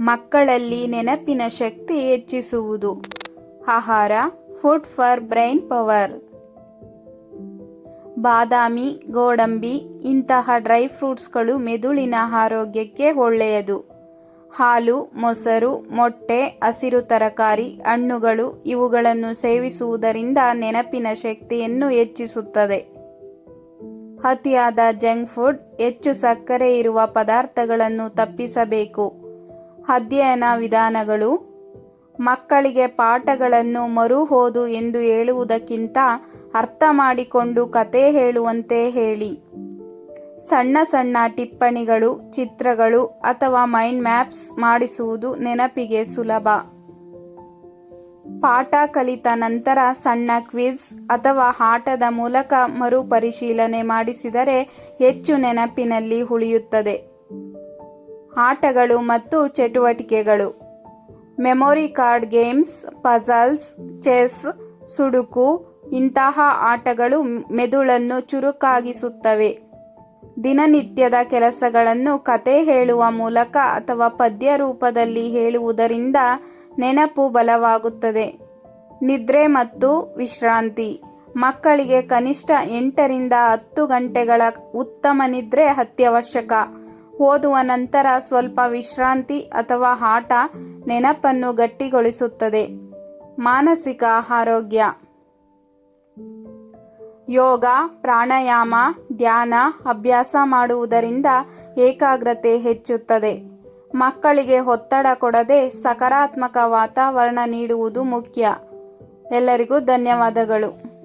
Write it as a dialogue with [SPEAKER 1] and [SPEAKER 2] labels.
[SPEAKER 1] ಮಕ್ಕಳಲ್ಲಿ ನೆನಪಿನ ಶಕ್ತಿ ಹೆಚ್ಚಿಸುವುದು. ಆಹಾರ ಫುಡ್ ಫಾರ್ ಬ್ರೈನ್ ಪವರ್ ಬಾದಾಮಿ, ಗೋಡಂಬಿ ಇಂತಹ ಡ್ರೈ ಫ್ರೂಟ್ಸ್ಗಳು ಮೆದುಳಿನ ಆರೋಗ್ಯಕ್ಕೆ ಒಳ್ಳೆಯದು. ಹಾಲು, ಮೊಸರು, ಮೊಟ್ಟೆ, ಹಸಿರು ತರಕಾರಿ, ಹಣ್ಣುಗಳು ಇವುಗಳನ್ನು ಸೇವಿಸುವುದರಿಂದ ನೆನಪಿನ ಶಕ್ತಿಯನ್ನು ಹೆಚ್ಚಿಸುತ್ತದೆ. ಅತಿಯಾದ ಜಂಕ್ ಫುಡ್ ಹೆಚ್ಚು ಸಕ್ಕರೆ ಇರುವ ಪದಾರ್ಥಗಳನ್ನು ತಪ್ಪಿಸಬೇಕು. ಅಧ್ಯಯನ ವಿಧಾನಗಳು. ಮಕ್ಕಳಿಗೆ ಪಾಠಗಳನ್ನು ಮರು ಓದು ಎಂದು ಹೇಳುವುದಕ್ಕಿಂತ ಅರ್ಥ ಮಾಡಿಕೊಂಡು ಕತೆ ಹೇಳುವಂತೆ ಹೇಳಿ. ಸಣ್ಣ ಸಣ್ಣ ಟಿಪ್ಪಣಿಗಳು, ಚಿತ್ರಗಳು ಅಥವಾ ಮೈಂಡ್ ಮ್ಯಾಪ್ಸ್ ಮಾಡಿಸುವುದು ನೆನಪಿಗೆ ಸುಲಭ. ಪಾಠ ಕಲಿತ ನಂತರ ಸಣ್ಣ ಕ್ವಿಜ್ ಅಥವಾ ಆಟದ ಮೂಲಕ ಮರುಪರಿಶೀಲನೆ ಮಾಡಿಸಿದರೆ ಹೆಚ್ಚು ನೆನಪಿನಲ್ಲಿ ಉಳಿಯುತ್ತದೆ. ಆಟಗಳು ಮತ್ತು ಚಟುವಟಿಕೆಗಳು. Memory card games puzzles chess sudoku ಇಂತಹ ಆಟಗಳು ಮೆದುಳನ್ನು ಚುರುಕಾಗಿಸುತ್ತವೆ. ದಿನನಿತ್ಯದ ಕೆಲಸಗಳನ್ನು ಕತೆ ಹೇಳುವ ಮೂಲಕ ಅಥವಾ ಪದ್ಯ ರೂಪದಲ್ಲಿ ಹೇಳುವುದರಿಂದ ನೆನಪು ಬಲವಾಗುತ್ತದೆ. ನಿದ್ರೆ ಮತ್ತು ವಿಶ್ರಾಂತಿ. ಮಕ್ಕಳಿಗೆ ಕನಿಷ್ಠ ಎಂಟರಿಂದ ಹತ್ತು ಗಂಟೆಗಳ ಉತ್ತಮ ನಿದ್ರೆ ಅತ್ಯವಶ್ಯಕ. ಓದುವ ನಂತರ ಸ್ವಲ್ಪ ವಿಶ್ರಾಂತಿ ಅಥವಾ ಆಟ ನೆನಪನ್ನು ಗಟ್ಟಿಗೊಳಿಸುತ್ತದೆ. ಮಾನಸಿಕ ಆರೋಗ್ಯ. ಯೋಗ, ಪ್ರಾಣಾಯಾಮ, ಧ್ಯಾನ, ಅಭ್ಯಾಸ ಮಾಡುವುದರಿಂದ ಏಕಾಗ್ರತೆ ಹೆಚ್ಚುತ್ತದೆ. ಮಕ್ಕಳಿಗೆ ಒತ್ತಡ ಕೊಡದೆ ಸಕಾರಾತ್ಮಕ ವಾತಾವರಣ ನೀಡುವುದು ಮುಖ್ಯ. ಎಲ್ಲರಿಗೂ ಧನ್ಯವಾದಗಳು.